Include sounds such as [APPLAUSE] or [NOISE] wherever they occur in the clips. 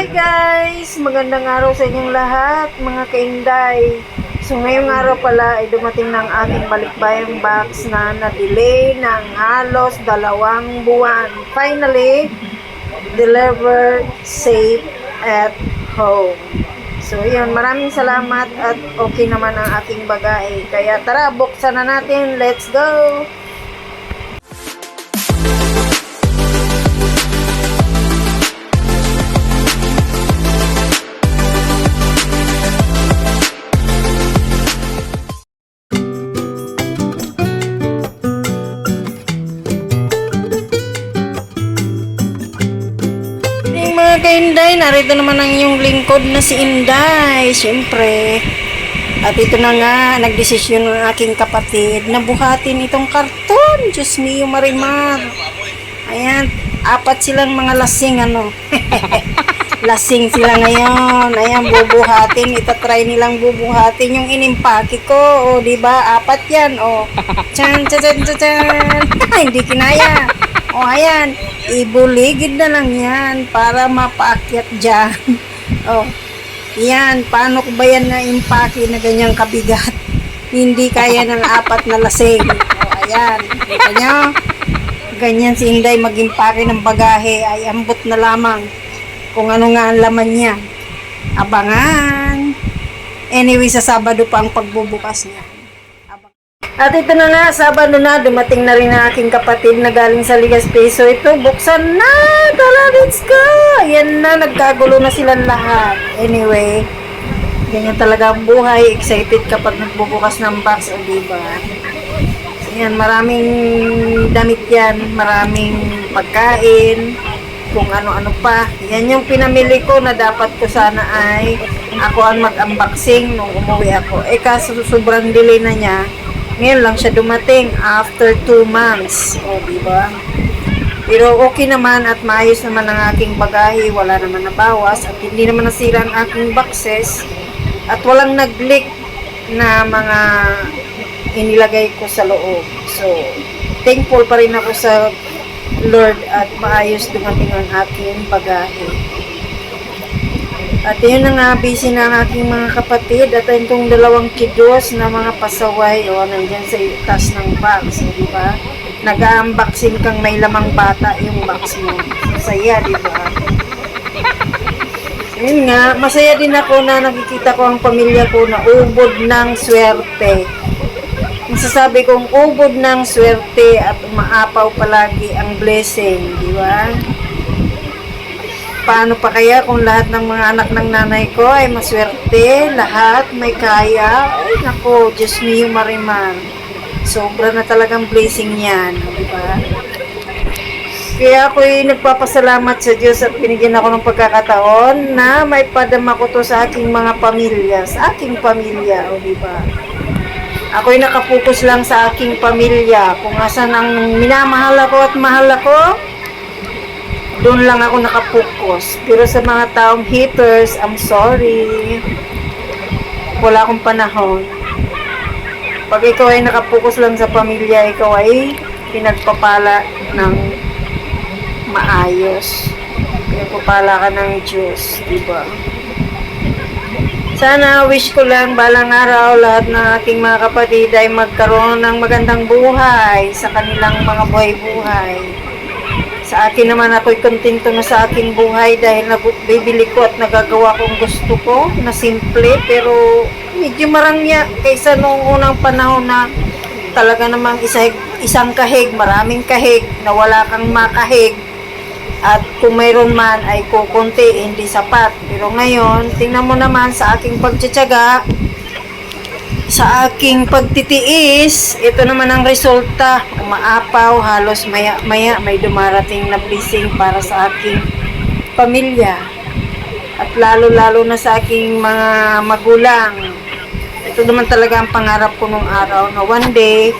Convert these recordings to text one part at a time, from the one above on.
Hi guys! Magandang araw sa inyong lahat, mga kainday. So ngayong araw pala ay dumating ng aking balikbayang box na na-delay ng halos dalawang buwan. Finally, delivered safe at home. So yun, maraming salamat at okay naman ang aking bagay. Kaya tara, buksan na natin. Let's go! Narito naman ang inyong lingkod na si Inday, syempre. At ito na nga, nagdesisyon ng aking kapatid na buhatin itong karton. Diyos mio, Marimar. Ayan, apat silang mga lasing, ano. [LAUGHS] lasing sila ngayon. Ayan, bubuhatin. Itatry nilang bubuhatin yung inimpake ko. O, ba? Apat yan. O, chan, chan, chan, chan, chan. [LAUGHS] Hindi kinaya. O, ayan. Ibuligid na lang yan para mapaakyat dyan. [LAUGHS] o, yan. Paano ko ba yan na impake na ganyang kabigat? [LAUGHS] Hindi kaya ng apat na lasing. O, ayan. Kita nyo? Ganyan si Inday mag-impake ng bagahe ay ambot na lamang kung ano nga ang laman niya. Abangan! Anyway, sa Sabado pa ang pagbubukas niya. At ito na nga, Sabado na, dumating na rin ang aking kapatid na galing sa Ligas Peso. Ito, buksan na! Tara, let's go! Ayan na, nagkagulo na silang lahat. Anyway, ganyan talaga ang buhay. Excited kapag nagbubukas ng box, o diba? Ayan, maraming damit yan, maraming pagkain, kung ano-ano pa. Yan yung pinamili ko na dapat ko sana ay ako ang mag-unboxing nung umuwi ako. Eh kaso sobrang delay na niya. Ngayon lang siya dumating after 2 months. O, di ba? Pero okay naman at maayos naman ang aking bagahe. Wala naman nabawas at hindi naman nasira ang aking boxes. At walang nag-leak na mga inilagay ko sa loob. So, thankful pa rin ako sa Lord at maayos dumating ang aking bagahe. At yun na nga, busy na ang aking mga kapatid at itong dalawang kidos na mga pasaway o nandyan sa taas ng box, di ba? Nag-unboxing kang may lamang bata yung box mo. Saya, di ba? Yun nga, masaya din ako na nakikita ko ang pamilya ko na ubod ng swerte. Masasabi kong ubod ng swerte at umaapaw palagi ang blessing, di ba? Paano pa kaya kung lahat ng mga anak ng nanay ko ay maswerte, lahat may kaya? Ay, nako, Diyos mio marimar. Sobra na talagang blessing yan, di ba? Kaya ako'y nagpapasalamat sa Diyos at binigyan ako ng pagkakataon na may padama ko to sa aking mga pamilya, sa aking pamilya, o di ba? Ako'y nakapokus lang sa aking pamilya. Kung asan ang minamahal ako at mahal ako, doon lang ako nakapokus. Pero sa mga taong haters, I'm sorry. Wala akong panahon. Pag ikaw ay nakapokus lang sa pamilya, ikaw ay pinagpapala ng maayos. Pinagpapala ka ng Diyos, di ba? Sana wish ko lang balang araw lahat ng aking mga kapatid ay magkaroon ng magandang buhay sa kanilang mga buhay-buhay. Sa akin naman ako'y kontento na sa aking buhay dahil nabibili ko at nagagawa kong gusto ko na simple pero medyo marangya kaysa noong unang panahon na talaga namang isa, isang kahig, maraming kahig na wala kang makahig at kung mayroon man ay kukunti, hindi sapat. Pero ngayon, tingnan mo naman sa aking pagtsatsaga, sa aking pagtitiis, ito naman ang resulta. Umaapaw, halos maya-maya may dumarating na blessing para sa aking pamilya. At lalo-lalo na sa aking mga magulang. Ito naman talaga ang pangarap ko nung araw na one day,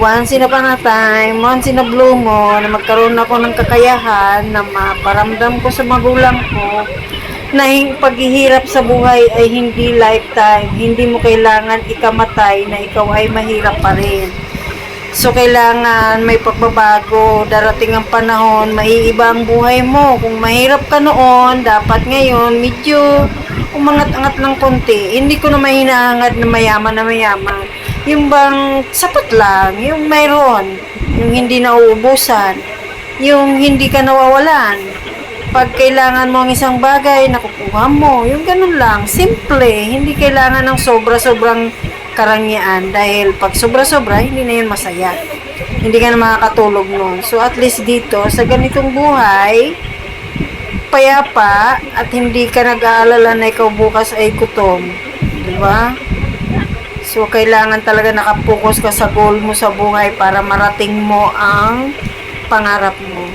once in a pan a time, once in a blue moon, na magkaroon ako ng kakayahan na maparamdam ko sa magulang ko na yung paghihirap sa buhay ay hindi lifetime. Hindi mo kailangan ikamatay na ikaw ay mahirap pa rin. So, kailangan may pagbabago. Darating ang panahon, maiiba ang buhay mo. Kung mahirap ka noon, dapat ngayon, medyo umangat-angat ng konti. Hindi ko na mahinaangad na mayaman na mayaman. Yung bang sapat lang, yung mayroon. Yung hindi nauubusan. Yung hindi ka nawawalan. Pag kailangan mo ang isang bagay, nakukuha mo. Yung ganun lang. Simple. Hindi kailangan ng sobra-sobrang karangyaan. Dahil pag sobra-sobra, hindi na yun masaya. Hindi ka na makakatulog nun. So, at least dito, sa ganitong buhay, payapa at hindi ka nag-aalala na ikaw bukas ay gutom. Di ba? So, kailangan talaga nakapokus ka sa goal mo sa buhay para marating mo ang pangarap mo.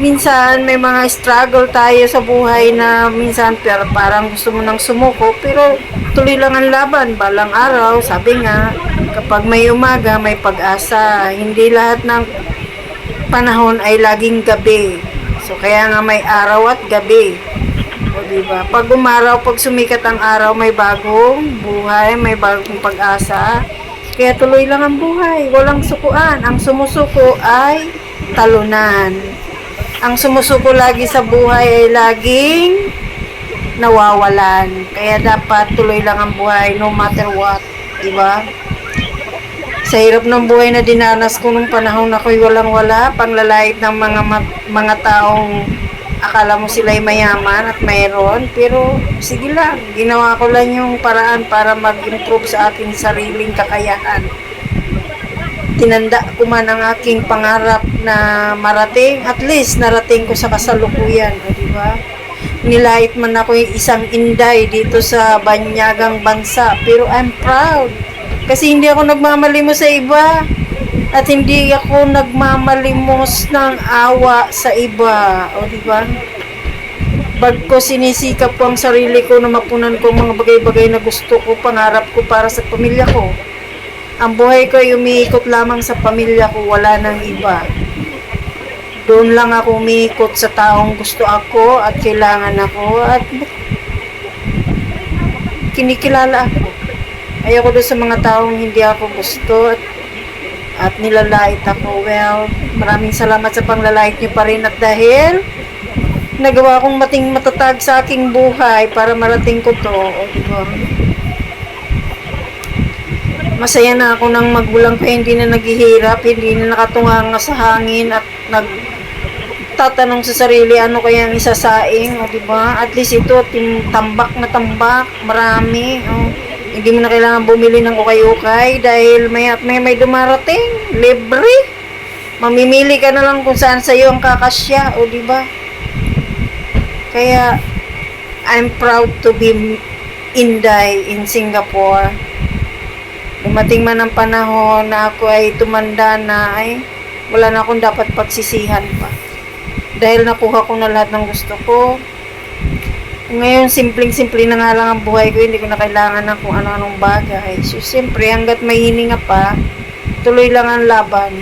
Minsan, may mga struggle tayo sa buhay na minsan pero parang gusto mo nang sumuko, pero tuloy lang ang laban. Balang araw, sabi nga, kapag may umaga, may pag-asa. Hindi lahat ng panahon ay laging gabi. So, kaya nga may araw at gabi. O, diba? Pag umaraw, pag sumikat ang araw, may bagong buhay, may bagong pag-asa. Kaya tuloy lang ang buhay. Walang sukuan. Ang sumusuko ay talunan. Ang sumusuko lagi sa buhay ay laging nawawalan. Kaya dapat tuloy lang ang buhay no matter what. Diba? Sa hirap ng buhay na dinanas ko nung panahon na ako'y walang-wala, panglalait ng mga mga taong akala mo sila'y mayaman at mayroon, pero sige lang, ginawa ko lang yung paraan para mag-improve sa aking sariling kakayahan. Tinanda ko man ang aking pangarap na marating, at least narating ko sa kasalukuyan, o di ba? Nilait man ako yung isang inday dito sa banyagang bansa, pero I'm proud. Kasi hindi ako nagmamalimos sa iba. At hindi ako nagmamalimos ng awa sa iba. O, di ba? Bag ko sinisikap ko ang sarili ko na mapunan ko mga bagay-bagay na gusto ko, pangarap ko para sa pamilya ko. Ang buhay ko ay umiikot lamang sa pamilya ko, wala nang iba. Doon lang ako umiikot sa taong gusto ako at kailangan ako at kinikilala ako. Ayoko doon sa mga taong hindi ako gusto at, at nilalait ako. Well, maraming salamat sa panglalait niyo pa rin at dahil nagawa kong mating matatag sa aking buhay para marating ko to. O, diba? Masaya na ako nang magulang ko hindi na naghihirap, hindi na nakatunganga sa hangin at nag tatanong sa sarili ano kaya ang isasaing, o di ba? At least ito tambak na tambak, marami, o. Hindi mo na kailangan bumili ng ukay-ukay dahil may at may may dumarating, libre. Mamimili ka na lang kung saan sa iyo ang kakasya, o di ba? Kaya I'm proud to be Inday in Singapore. Dumating man ang panahon na ako ay tumanda na ay wala na akong dapat pagsisihan pa. Dahil nakuha ko na lahat ng gusto ko. Ngayon, simpleng-simple na nga lang ang buhay ko. Hindi ko na kailangan ng kung ano-anong bagay. So, siyempre, hanggat may hininga pa, tuloy lang ang laban.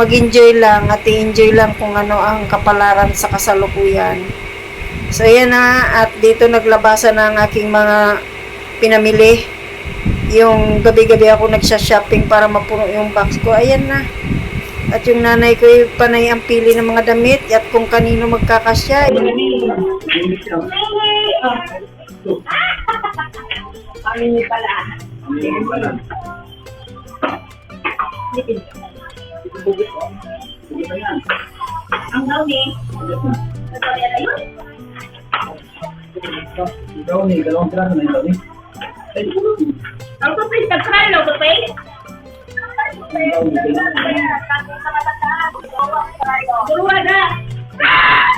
Mag-enjoy lang at i-enjoy lang kung ano ang kapalaran sa kasalukuyan. So, ayan na. At dito naglabasan na ang aking mga pinamili. Yung gabi-gabi ako nagsha-shopping para mapuno yung box ko. Ayan na. At yung nanay ko ay panay ang pili ng mga damit at kung kanino magkakasya. Ang dami. Ikaw ni, dalawang piraso na ikaw ni. Ang tupay, nag-try lang tupay. Turuwa na. Ano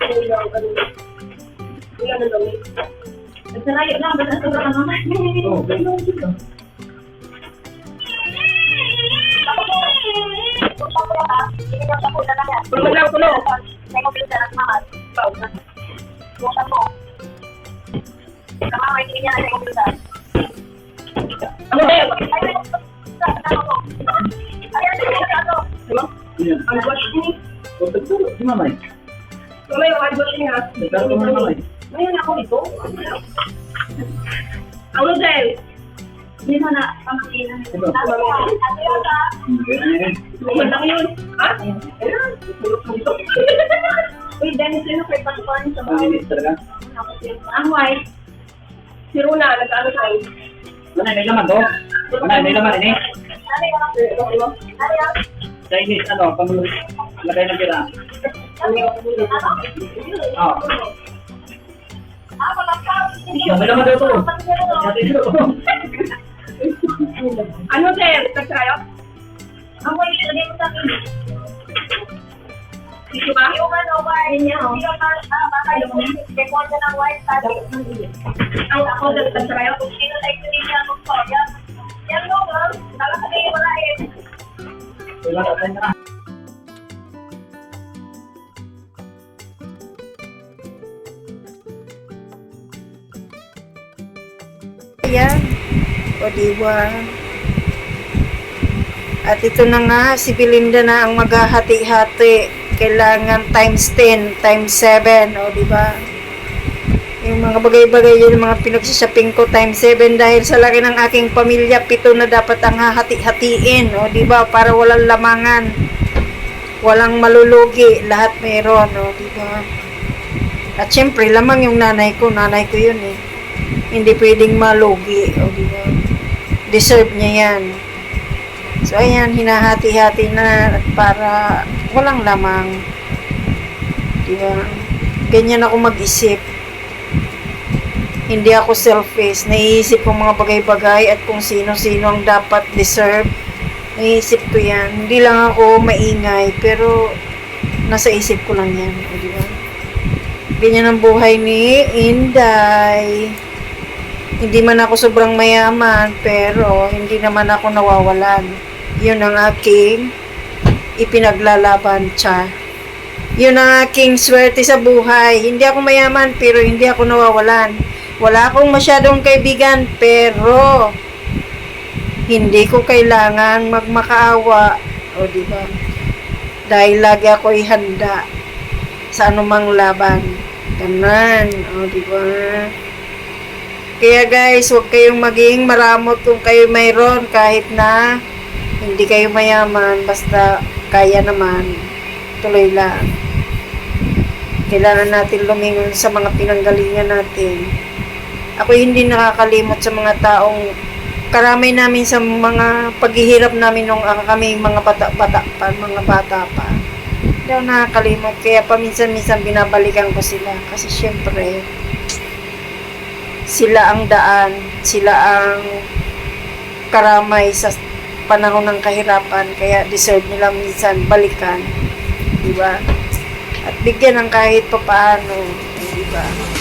let's go sinita. Nagtarayo lang, basta sobrang naman. Oh, okay. Ako Puno lang, puno. Ano ba yun? Ano? Unboxing? Tutok to. Si mamay. Mamaya na mamay. Ngayon ako ito. Ano din? Hindi mo na. Ito. Hmm, ganyan yan. Lumanda ko yun. Ha? Ayan. Tulog mo ito. [LAUGHS] Uy, Dennis, sino kay Pascual sa Ang bahay? Ang white. Si Runa, nag-ano tayo. Manay, may laman to. Manay, may laman ini. Ano Chinese, ano, pang lagay ng tira. Sabi ko. Ano, sir? Out? Ang white, lagay mo sa akin. Ba? Yung ano, white. Yung ah, baka yung record na ng white, sabi. Ang ako, out. Sino sa ito niya ako po? Yan. Mo, ma'am. Talaga kayo wala eh. Wala ka na. O diba? At ito na nga, si Belinda na ang maghahati-hati. Kailangan times 10, times 7. O diba? Yung mga bagay-bagay yun, mga pinagsishopping ko times 7 dahil sa laki ng aking pamilya, pito na dapat ang hahati-hatiin. O diba? Para walang lamangan. Walang malulugi. Lahat meron. O diba? At syempre, lamang yung nanay ko. Nanay ko yun eh hindi pwedeng malugi, o di ba? Deserve niya yan. So, ayan, hinahati-hati na para walang lamang. Di ba? Ganyan ako mag-isip. Hindi ako selfish. Naiisip ko mga bagay-bagay at kung sino-sino ang dapat deserve. Naiisip ko yan. Hindi lang ako maingay, pero nasa isip ko lang yan. O, di ba? Ganyan ang buhay ni Inday hindi man ako sobrang mayaman, pero hindi naman ako nawawalan. Yun ang aking ipinaglalaban siya. Yun ang aking swerte sa buhay. Hindi ako mayaman, pero hindi ako nawawalan. Wala akong masyadong kaibigan, pero hindi ko kailangan magmakaawa. O, di ba? Dahil lagi ako ihanda sa anumang laban. Ganon. O, di ba? Kaya guys, huwag kayong maging maramot kung kayo mayroon kahit na hindi kayo mayaman, basta kaya naman. Tuloy lang. Kailangan natin lumingon sa mga pinanggalingan natin. Ako hindi nakakalimot sa mga taong karamay namin sa mga paghihirap namin nung ah, kami mga bata-bata pa, mga bata pa. Hindi ako nakakalimot. Kaya paminsan-minsan binabalikan ko sila. Kasi syempre, sila ang daan, sila ang karamay sa panahon ng kahirapan, kaya deserve nila minsan balikan, di ba? At bigyan ng kahit papaano, di ba?